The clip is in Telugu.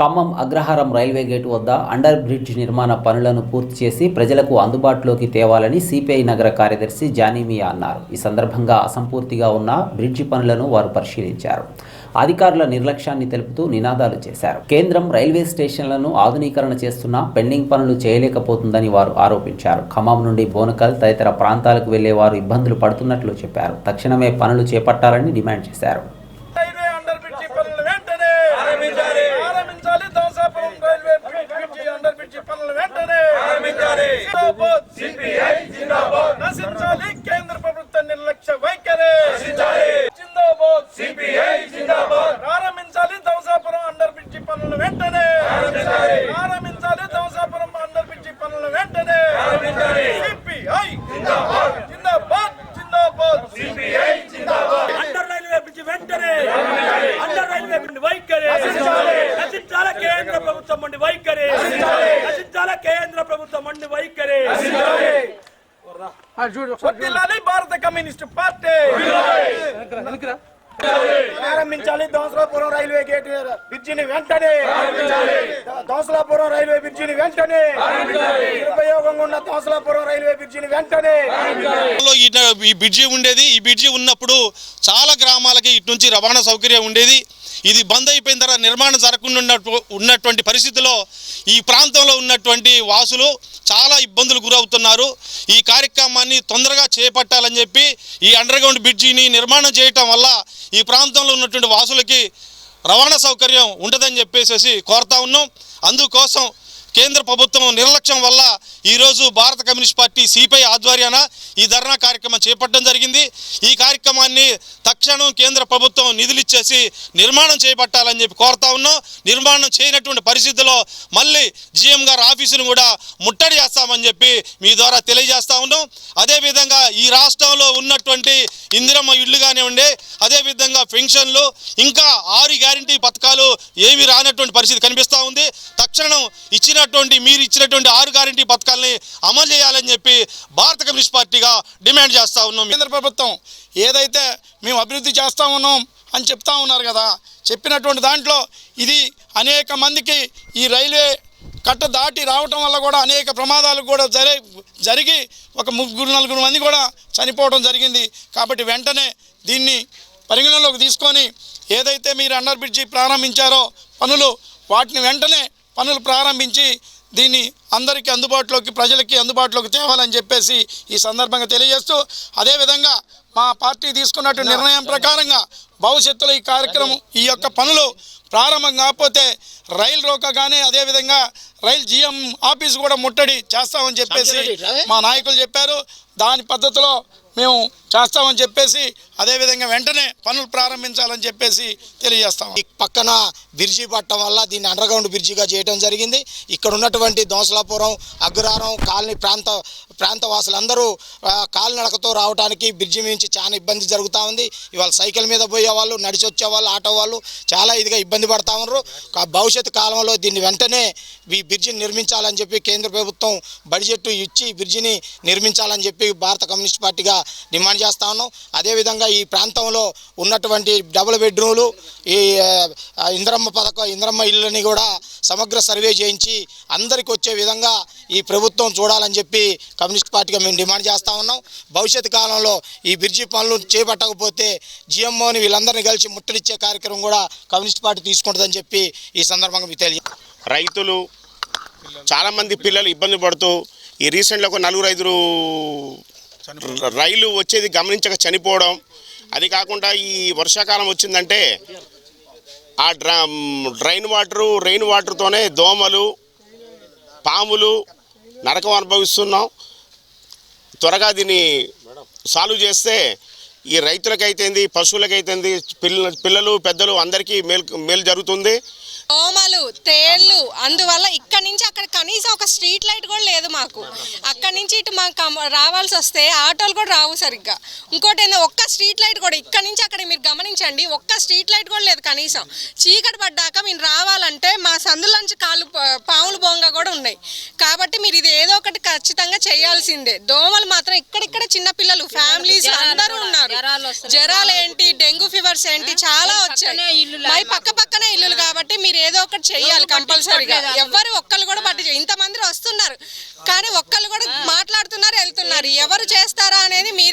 ఖమ్మం అగ్రహారం రైల్వే గేటు వద్ద అండర్ బ్రిడ్జ్ నిర్మాణ పనులను పూర్తి చేసి ప్రజలకు అందుబాటులోకి తేవాలని సిపిఐ నగర కార్యదర్శి జానీమియా అన్నారు. ఈ సందర్భంగా అసంపూర్తిగా ఉన్న బ్రిడ్జి పనులను వారు పరిశీలించారు. అధికారుల నిర్లక్ష్యాన్ని తెలుపుతూ నినాదాలు చేశారు. కేంద్రం రైల్వే స్టేషన్లను ఆధునీకరణ చేస్తున్నా పెండింగ్ పనులు చేయలేకపోతుందని వారు ఆరోపించారు. ఖమ్మం నుండి బోనకల్ తదితర ప్రాంతాలకు వెళ్ళే వారు ఇబ్బందులు పడుతున్నట్లు చెప్పారు. తక్షణమే పనులు చేపట్టాలని డిమాండ్ చేశారు రైల్వే అండర్ బ్రిడ్జి పనులు వెంటనే ఆరంభించాలి ఆరంభించాలి Dosapuram railway bridge under bridge పనులు వెంటనే ఆరంభించాలి జిందాబాద్ సిపిఐ జిందాబాద్ నశించాలి కేంద్ర ప్రభుత్వ నిర్లక్ష్య వైఖరి నశించాలి జిందాబాద్ సిపిఐ జిందాబాద్ ఆరంభించాలి దోసాపురం అండర్ బ్రిడ్జి పనులు వెంటనే ఆరంభించాలి ఆరంభించాలి దోసాపురం అండర్ బ్రిడ్జి పనులు వెంటనే ఆరంభించాలి సిపిఐ జిందాబాద్ జిందాబాద్ జిందాబాద్ సిపిఐ జిందాబాద్ అండర్ రైల్వే బ్రిడ్జ్ వెంటనే అండర్ రైల్వే బ్రిడ్జ్ వైఖరి నశించాల కేంద్ర ప్రభుత్వం మండి వైఖరి నశించాల కేంద్ర ప్రభుత్వం మండి వైఖరి భారత కమ్యూనిస్ట్ పార్టీ. ప్రారంభించాలి దోసలాపురం రైల్వే గేట్ బ్రిడ్జిని వెంటనే. దోసలాపురం రైల్వే బ్రిడ్జిని వెంటనే. నిరుపయోగంగా ఉన్న దోసలాపురం రైల్వే బ్రిడ్జిని వెంటనే. ఈ బ్రిడ్జి ఉండేది. ఈ బ్రిడ్జి ఉన్నప్పుడు చాలా గ్రామాలకి ఇటు నుంచి రవాణా సౌకర్యం ఉండేది. ఇది బంద్ అయిపోయిన తర్వాత నిర్మాణం జరగకుండా ఉన్నటువంటి పరిస్థితిలో ఈ ప్రాంతంలో ఉన్నటువంటి వాసులు చాలా ఇబ్బందులు గురవుతున్నారు. ఈ కార్యక్రమాన్ని తొందరగా చేపట్టాలని చెప్పి ఈ అండర్గ్రౌండ్ బ్రిడ్జిని నిర్మాణం చేయటం వల్ల ఈ ప్రాంతంలో ఉన్నటువంటి వాసులకి రవాణా సౌకర్యం ఉండదని చెప్పేసి కోరుతా ఉన్నాం. అందుకోసం కేంద్ర ప్రభుత్వం నిర్లక్ష్యం వల్ల ఈరోజు భారత కమ్యూనిస్ట్ పార్టీ సిపిఐ ఆధ్వర్యాన ఈ ధర్నా కార్యక్రమం చేపట్టడం జరిగింది. ఈ కార్యక్రమాన్ని తక్షణం కేంద్ర ప్రభుత్వం నిధులిచ్చేసి నిర్మాణం చేపట్టాలని చెప్పి కోరుతా ఉన్నాం. నిర్మాణం చేయనటువంటి పరిస్థితుల్లో మళ్ళీ జిఎం గారు ఆఫీసును కూడా ముట్టడి చేస్తామని చెప్పి మీ ద్వారా తెలియజేస్తా ఉన్నాం. అదేవిధంగా ఈ రాష్ట్రంలో ఉన్నటువంటి ఇందిరమ్మ ఇళ్ళు కానివ్వండి అదేవిధంగా పెన్షన్లు ఇంకా ఆరు గ్యారంటీ పథకాలు ఏమి రానటువంటి పరిస్థితి కనిపిస్తూ ఉంది. తక్షణం ఇచ్చినటువంటి మీరు ఇచ్చినటువంటి ఆరు గ్యారంటీ పథకాలని అమలు చేయాలని చెప్పి భారత కమ్యూనిస్ట్ పార్టీగా డిమాండ్ చేస్తా ఉన్నాం. కేంద్ర ప్రభుత్వం ఏదైతే మేము అభివృద్ధి చేస్తా ఉన్నాం అని చెప్తా ఉన్నారు కదా చెప్పినటువంటి దాంట్లో ఇది అనేక మందికి ఈ రైల్వే కట్ట దాటి రావటం వల్ల కూడా అనేక ప్రమాదాలు కూడా జరి జరిగి ఒక ముగ్గురు నలుగురు మంది కూడా చనిపోవడం జరిగింది. కాబట్టి వెంటనే దీన్ని పరిగణలోకి తీసుకొని ఏదైతే మీరు అండర్ బ్రిడ్జి ప్రారంభించారో పనులు వాటిని వెంటనే పనులు ప్రారంభించి దీన్ని అందరికీ అందుబాటులోకి ప్రజలకి అందుబాటులోకి తేవాలని చెప్పేసి ఈ సందర్భంగా తెలియజేస్తూ అదేవిధంగా మా పార్టీ తీసుకున్నట్టు నిర్ణయం ప్రకారంగా భవిష్యత్తులో ఈ కార్యక్రమం ఈ యొక్క పనులు ప్రారంభం కాకపోతే రైలు రోక కానీ అదేవిధంగా రైలు జిఎం ఆఫీస్ కూడా ముట్టడి చేస్తామని చెప్పేసి మా నాయకులు చెప్పారు. దాని పద్ధతిలో మేము చేస్తామని చెప్పేసి అదేవిధంగా వెంటనే పనులు ప్రారంభించాలని చెప్పేసి తెలియజేస్తాం. ఈ పక్కన బ్రిడ్జి పట్టడం వల్ల దీన్ని అండర్ గ్రౌండ్ బ్రిడ్జిగా చేయడం జరిగింది. ఇక్కడ ఉన్నటువంటి దోసలాపురం అగ్రహారం కాలనీ ప్రాంత ప్రాంత వాసులందరూ కాలినడకతో రావడానికి బ్రిడ్జి నుంచి చాలా ఇబ్బంది జరుగుతూ ఉంది. ఇవాళ సైకిల్ మీద పోయే వాళ్ళు నడిచి వచ్చే వాళ్ళు ఆటో వాళ్ళు చాలా ఇదిగా ఇబ్బంది పడతా ఉన్నారు. భవిష్యత్తు కాలంలో దీన్ని వెంటనే ఈ బ్రిడ్జిని నిర్మించాలని చెప్పి కేంద్ర ప్రభుత్వం బడ్జెట్ ఇచ్చి బ్రిడ్జిని నిర్మించాలని చెప్పి భారత కమ్యూనిస్ట్ పార్టీగా డిమాండ్ చేస్తా ఉన్నాం. అదేవిధంగా ఈ ప్రాంతంలో ఉన్నటువంటి డబుల్ బెడ్రూమ్లు ఈ ఇంద్రమ్మ పథకం ఇంద్రమ్మ ఇళ్ళని కూడా సమగ్ర సర్వే చేయించి అందరికి వచ్చే విధంగా ఈ ప్రభుత్వం చూడాలని చెప్పి కమ్యూనిస్ట్ పార్టీగా మేము డిమాండ్ చేస్తా ఉన్నాం. భవిష్యత్తు కాలంలో ఈ బ్రిడ్జి పనులు చేపట్టకపోతే జిఎంఓని వీళ్ళందరినీ కలిసి ముట్టడిచ్చే కార్యక్రమం కూడా కమ్యూనిస్ట్ పార్టీ తీసుకుంటుందని చెప్పి ఈ సందర్భంగా మీకు తెలియ రైతులు చాలామంది పిల్లలు ఇబ్బంది పడుతూ ఈ రీసెంట్లో ఒక నలుగురు ఐదుగురు రైలు వచ్చేది గమనించక చనిపోవడం. అది కాకుండా ఈ వర్షాకాలం వచ్చిందంటే ఆ డ్రా డ్రైన్ వాటరు రెయిన్ వాటర్తోనే దోమలు పాములు నరకం అనుభవిస్తున్నాం. త్వరగా దీన్ని సాల్వ్ చేస్తే ఈ రైతులకైతేంది పశువులకైతేంది పిల్ల పిల్లలు పెద్దలు అందరికీ మేలు మేలు జరుగుతుంది. దోమలు తేళ్ళు అందువల్ల ఇక్కడ నుంచి అక్కడ కనీసం ఒక స్ట్రీట్ లైట్ కూడా లేదు మాకు. అక్కడ నుంచి ఇటు మాకు రావాల్సి వస్తే ఆటోలు కూడా రావు సరిగ్గా. ఇంకోటి ఏందో ఒక్క స్ట్రీట్ లైట్ కూడా ఇక్కడ నుంచి అక్కడ మీరు గమనించండి ఒక్క స్ట్రీట్ లైట్ కూడా లేదు కనీసం. చీకటి పడ్డాక మీరు రావాలంటే మా సందులోంచి కాళ్ళు పాములు బొంగ కూడా ఉన్నాయి. కాబట్టి మీరు ఇది ఏదో ఒకటి ఖచ్చితంగా చేయాల్సిందే. దోమలు మాత్రం ఇక్కడిక్కడ చిన్న పిల్లలు ఫ్యామిలీస్ అందరూ ఉన్నారు. జ్వరాలు ఏంటి నైబర్స్ ఏంటి చాలా వచ్చాయి. మై పక్క పక్కనే ఇల్లులు కాబట్టి మీరు ఏదో ఒకటి చెయ్యాలి కంపల్సరీగా ఎవరు ఒక్కళ్ళు కూడా పట్టించు ఇంతమంది వస్తున్నారు. కానీ ఒక్కళ్ళు కూడా మాట్లాడుతున్నారు వెళ్తున్నారు. ఎవరు చేస్తారా అనేది మీ